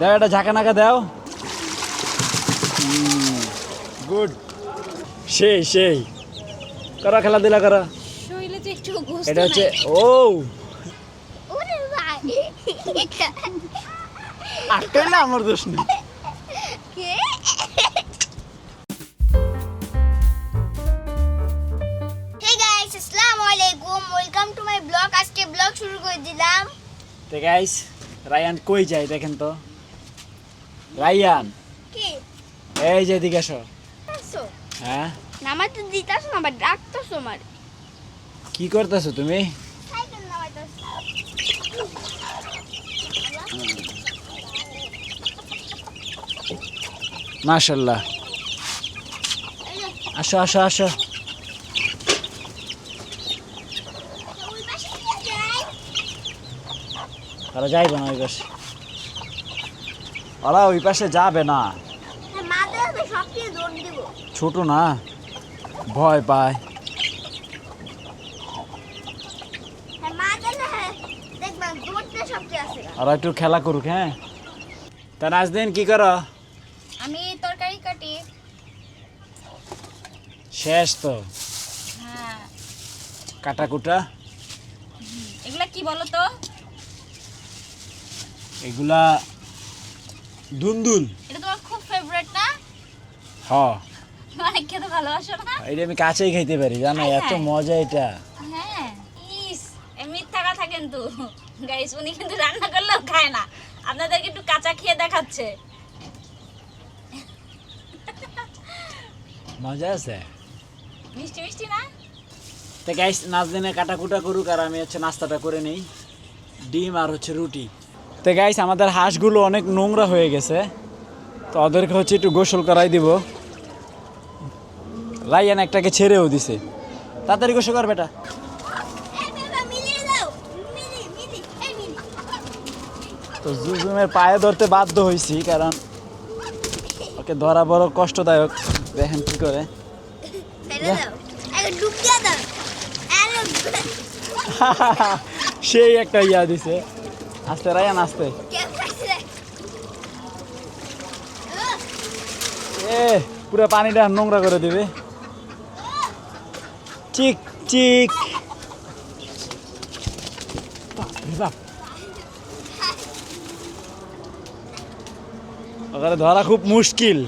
দাও এটা ঝাঁকা নাকা দাও। গুড। সেই সেই। করো খেলাধুলা করো। এটা হচ্ছে ও। ওরে ভাই। আটকাই না আমার দোষ নেই। কে? হে গাইস আসসালামু আলাইকুম ওয়েলকাম টু মাই ব্লগ আজকে ব্লগ শুরু করে দিলাম। তো গাইস রায়ান কই যায় দেখেন তো? রায়ান। কি? এই যে এদিকে এসো। হ্যাঁ? নামাজ তো দিতাস না আবার ডাকতাস আমার। কি করতেছো তুমি? মাশাল্লাহ। আসো আসো আসো। তারা যাইবে না ওই পাশে। ওরা ওই পাশে যাবে না। হ্যাঁ ছোট না ভয় পায়। হ্যাঁ হ্যাঁ ওরা একটু খেলা করুক হ্যাঁ? তা নাজদিন কি করো? আমি তরকারি কাটি। শেষ তো? হ্যাঁ। কাটা কুটা এগুলা কি বলো তো? এগুলা দুনদুল এটা তোমার খুব ফেভারিট না? হ অনেক খেতে ভালোবাসো না? এটা আমি কাছেই খাইতে পারি জানো? এত মজা এটা। হ্যাঁ। ইস মিথ্যা কথা কিন্তু। গাইস উনি কিন্তু রান্না করলেও খায় না। আপনাদেরকে একটু কাঁচা খেয়ে দেখাচ্ছে। মজা আছে? মিষ্টি মিষ্টি না? তো গাইস নাজদিনে কাটা কুটা করুক আর আমি হচ্ছে নাস্তাটা করে নেই। ডিম আর হচ্ছে রুটি। তো গাইস আমাদের হাঁসগুলো অনেক নোংরা হয়ে গেছে। তো ওদেরকে হচ্ছে একটু গোসল করাই দিব। রাইয়ান একটাকে ছেড়েও দিছে। তাড়াতাড়ি গোসল কর বেটা। তো জুজুমের পায়ে ধরতে বাধ্য হয়েছি কারণ ওকে ধরা বড় কষ্টদায়ক। দেখেন কি করে। সেই একটা ইয়া দিছে। আস্তে, রায়ান, আস্তে। এ, পুরো পানিটা নোংরা করে দিবে। চিক চিক। ওখানে ধরা খুব মুশকিল।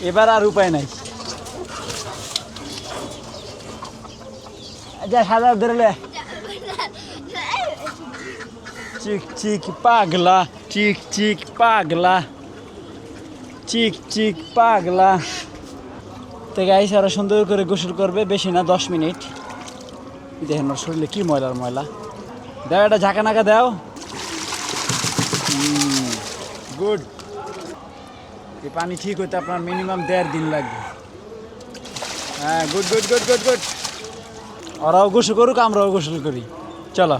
এবার আর উপায় নাই। যা সাদা ধরে চিক চিক পাগলা চিক চিক পাগলা চিক চিক পাগলা তো গাইস আরও সুন্দর করে গোসল করবে, বেশি না, দশ মিনিট। দেখেন ওর শরীরে কি ময়লার ময়লা। দাও এটা ঝাঁকা নাকা দাও গুড এই পানি ঠিক হইতে আপনার মিনিমাম দেড় দিন লাগবে। হ্যাঁ good good good good good ওরাও গোসল করুক, আমরাও গোসল করি। চলো।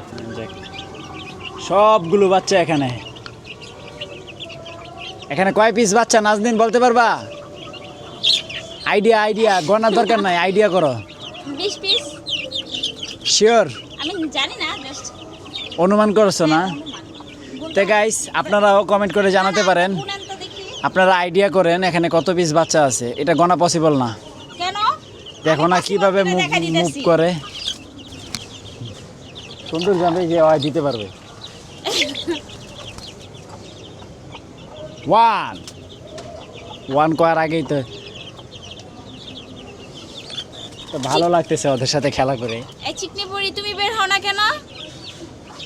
সবগুলো বাচ্চা এখানে। এখানে কয় পিস বাচ্চা নাজদিন বলতে পারবা? আইডিয়া আইডিয়া গণার দরকার নাই আইডিয়া করো। শিওর অনুমান করছ না? তে গাইস আপনারাও কমেন্ট করে জানাতে পারেন। আপনারা আইডিয়া করেন এখানে কত পিস বাচ্চা আছে। এটা গণা পসিবল না। দেখো না কীভাবে মুভ মুভ করে সুন্দর জানবে যে হয় দিতে পারবে। ওয়ান ওয়ান করার আগেই তো তো ভালো লাগতেছে ওদের সাথে খেলা করে। এই চিকনি পড়ি তুমি বের হও না কেন?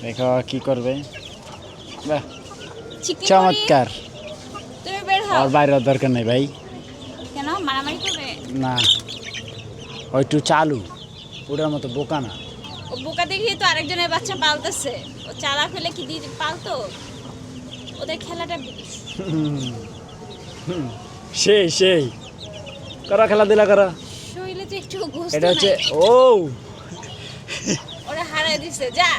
দেখো কি করবে। বাহ, চমৎকার। তুমি বের হও। আর বাইরে দরকার নেই ভাই। কেন? মারামারি করবে? না। ওই একটু চালু। ওটার মতো বোকা না। বোকা দেখি তো আরেকজনের বাচ্চা পালতেছে। চালা ফেলে কি দিয়ে পালতো? ওদের খেলাটা সেই সেই। করো খেলাধুলা করো? শরীরে তো একটু এটা হচ্ছে ও। ওরা হারাই দিছে যা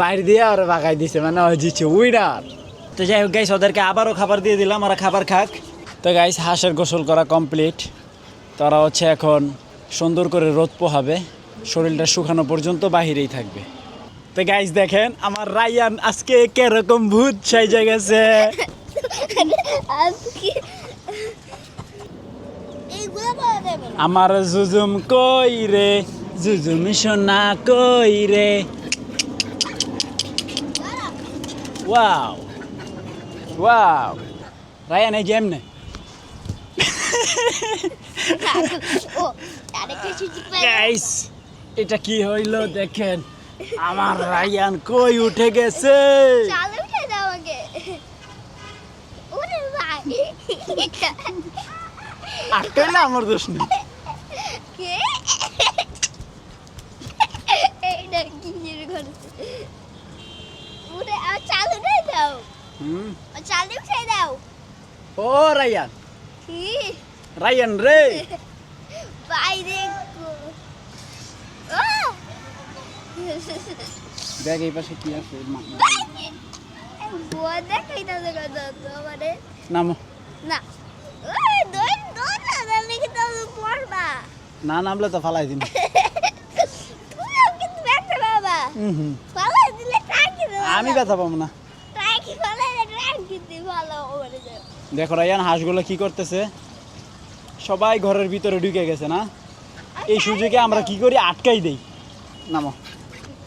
মাইর দিয়ে আর বাগাই দিছে মানে ওই জিতছে উইনার তো যাই হোক গাইস ওদেরকে আবারও খাবার দিয়ে দিলাম ওরা খাবার খাক। তো গাইস হাঁসের গোসল করা কমপ্লিট তারা হচ্ছে এখন সুন্দর করে রোদ পোহাবে। শরীরটা শুকানো পর্যন্ত বাহিরেই থাকবে। তো গাইস দেখেন আমার রায়ান আজকে কীরকম ভূত সাইজে গেছে। না আমার জুজুম কই রে? জুজুম সোনা কই রে? ওয়াও ওয়াও রায়ান এই পাই গাইস এটা কি হইল দেখেন? আমার রায়ান কই উঠে গেছে? চালু উঠে দাও আগে ওরে ভাই। আটকাইলে আমার দোষ নেই। কে? এইটা কি করেছে উঠে আর চালু উঠে দাও। হুম। আর চালু উঠে দাও। ও রায়ান। কি? রায়ান রে। বাইরে গো- ও দেখ এই পাশে কি আছে? না দেখা তো আমারে নামো। না। ওই দোন দোন না আমি কিন্তু পড়বা। না নামলে তো ফালাই দিন তুমিও কিন্তু ব্যথা বাবা। হুম ভালো দিলে টাকি আমি ব্যথা পাবো না। টাকি করলে টাকি দিই ভালো ওরে দেখো রায়ান হাঁসগুলো কি করতেছে? সবাই ঘরের ভিতরে ঢুকে গেছে না? এই সুযোগে আমরা কি করি? আটকাই দেই। নামো।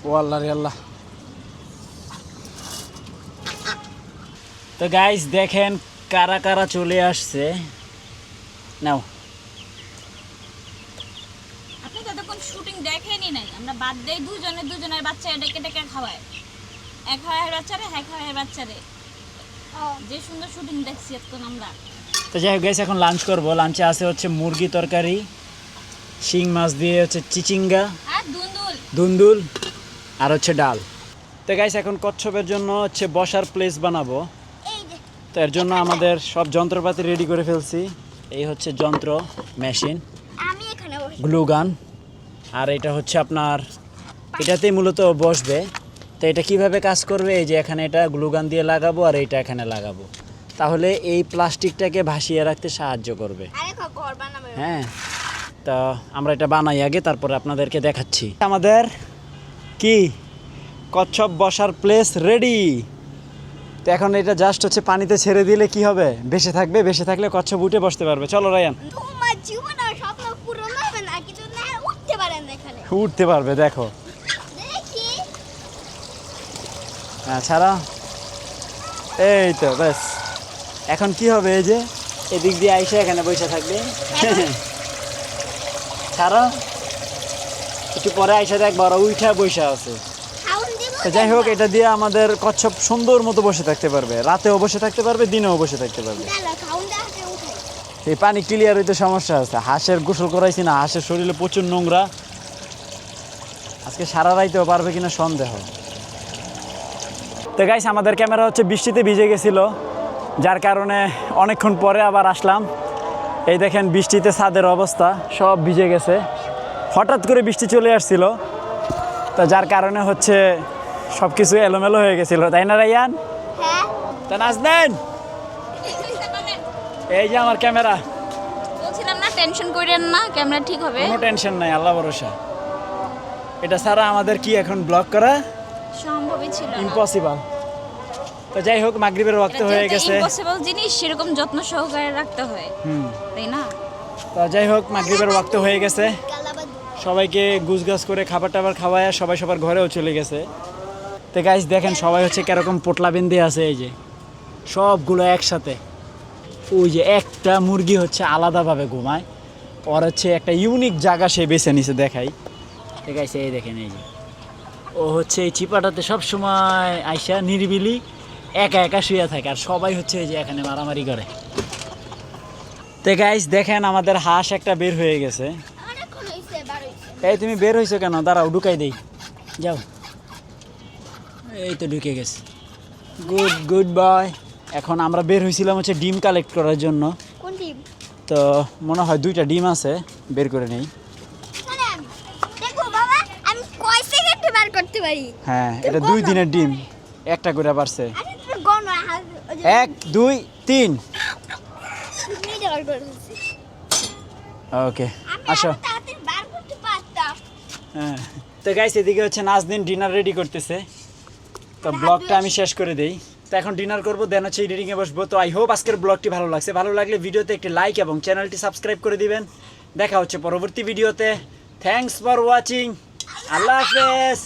ও আল্লাহ রে আল্লাহ। তো গাইস দেখেন কারা কারা চলে আসছে। নাও। আপনি ততক্ষণ শুটিং দেখেনি নাই আমরা বাদ দেই দুজনে দুজনের বাচ্চা ডেকে ডেকে খাওয়ায়। এক হয় বাচ্চারে এক হয় বাচ্চারে। যে সুন্দর শুটিং দেখছি এতক্ষণ আমরা। তো যাই হোক গাইস এখন লাঞ্চ করব। লাঞ্চে আছে হচ্ছে মুরগি তরকারি শিং মাছ দিয়ে হচ্ছে চিচিঙ্গা। আর দুন্দুল। দুন্দুল। আর হচ্ছে ডাল। তো গাইস এখন কচ্ছপের জন্য হচ্ছে বসার প্লেস বানাবো। তো এর জন্য আমাদের সব যন্ত্রপাতি রেডি করে ফেলছি। এই হচ্ছে যন্ত্র মেশিন আমি এখানে বসি গ্লু গান আর এটা হচ্ছে আপনার এটাতেই মূলত বসবে। তো এটা কীভাবে কাজ করবে? এই যে এখানে এটা গ্লুগান দিয়ে লাগাবো আর এইটা এখানে লাগাবো। তাহলে এই প্লাস্টিকটাকে ভাসিয়ে রাখতে সাহায্য করবে। হ্যাঁ তো আমরা এটা বানাই আগে তারপরে আপনাদেরকে দেখাচ্ছি। আমাদের কি? কচ্ছপ বসার প্লেস রেডি তো এখন এটা জাস্ট হচ্ছে পানিতে ছেড়ে দিলে কি হবে? বেশি থাকবে বেশি থাকলে কচ্ছপ উঠে বসতে পারবে। চলো রায়ান। তোমার জীবন আর স্বপ্ন পূরণ হবে না কিন্তু না উঠতে পারেন এখানে। উঠতে পারবে দেখো। দেখি। হ্যাঁ ছাড়া। এই তো ব্যাস। এখন কি হবে এই যে? এদিক দিয়ে আইসা এখানে বসে থাকবে। ছাড়া। একটু পরে আইসা ওরা উঠা বসে আছে। তো যাই হোক এটা দিয়ে আমাদের কচ্ছপ সুন্দর মতো বসে থাকতে পারবে। রাতেও বসে থাকতে পারবে দিনেও বসে থাকতে পারবে। এই পানি ক্লিয়ার হইতে সমস্যা আছে। হাঁসের গোসল করাইছি না হাঁসের শরীরে প্রচুর নোংরা। আজকে সারা রাইতেও পারবে কিনা সন্দেহ। তো গাইস আমাদের ক্যামেরা হচ্ছে বৃষ্টিতে ভিজে গেছিল যার কারণে অনেকক্ষণ পরে আবার আসলাম। এই দেখেন বৃষ্টিতে ছাদের অবস্থা সব ভিজে গেছে। হঠাৎ করে বৃষ্টি চলে আসছিল। তো যার কারণে হচ্ছে সব কিছু এলোমেলো হয়ে গেছিল। তাই না রাইয়ান হ্যাঁ। তা নাচ এই যে আমার ক্যামেরা। বলছিলাম না টেনশন করেন না ক্যামেরা ঠিক হবে। কোনো টেনশন নাই আল্লাহ ভরসা। এটা ছাড়া আমাদের কি এখন ব্লক করা? সম্ভবই ছিল ইম্পসিবল তো যাই হোক মাগরিবের ওয়াক্ত হয়ে গেছে। ইম্পসিবল জিনিস সেরকম যত্ন সহকারে রাখতে হয়। হুম। তাই না? তো যাই হোক মাগরিবের ওয়াক্ত হয়ে গেছে। সবাইকে গুছগাছ করে খাবার টাবার খাওয়ায় সবাই সবার ঘরেও চলে গেছে। তো গাইজ দেখেন সবাই হচ্ছে কীরকম পোটলা বেঁধে আছে, এই যে। সবগুলো একসাথে। ওই যে একটা মুরগি হচ্ছে আলাদাভাবে ঘুমায়। ওর হচ্ছে একটা ইউনিক জায়গা সে বেছে নিছে, দেখাই। ঠিক আছে এই দেখেন, এই যে। ও হচ্ছে এই চিপাটাতে সবসময় আইসা নিরিবিলি, একা একা শুয়ে থাকে, আর সবাই হচ্ছে এই যে এখানে মারামারি করে। তো গাইস দেখেন আমাদের হাঁস একটা বের হয়ে গেছে। এই তুমি বের হয়েছো কেন? দাঁড়াও ঢুকাই দেই। যাও। এই তো ঢুকে গেছে। গুড গুড বয় এখন আমরা বের হয়েছিলাম হচ্ছে ডিম কালেক্ট করার জন্য। তো মনে হয় দুইটা ডিম আছে বের করে নেই। হ্যাঁ এটা দুই দিনের ডিম। একটা করে পারছে এক দুই তিন। ওকে আসো আরও তাড়াতাড়ি বার করতে পারতাম হ্যাঁ। তো গাইস এদিকে হচ্ছে নাজদিন ডিনার রেডি করতেছে। তো ব্লগটা আমি শেষ করে দেই। তো এখন ডিনার করব দেন হচ্ছে এডিটিংয়ে বসবো। তো আই হোপ আজকের ব্লগটি ভালো লাগছে। ভালো লাগলে ভিডিওতে একটি লাইক এবং চ্যানেলটি সাবস্ক্রাইব করে দিবেন। দেখা হচ্ছে পরবর্তী ভিডিওতে থ্যাংকস ফর ওয়াচিং আল্লাহ হাফেজ।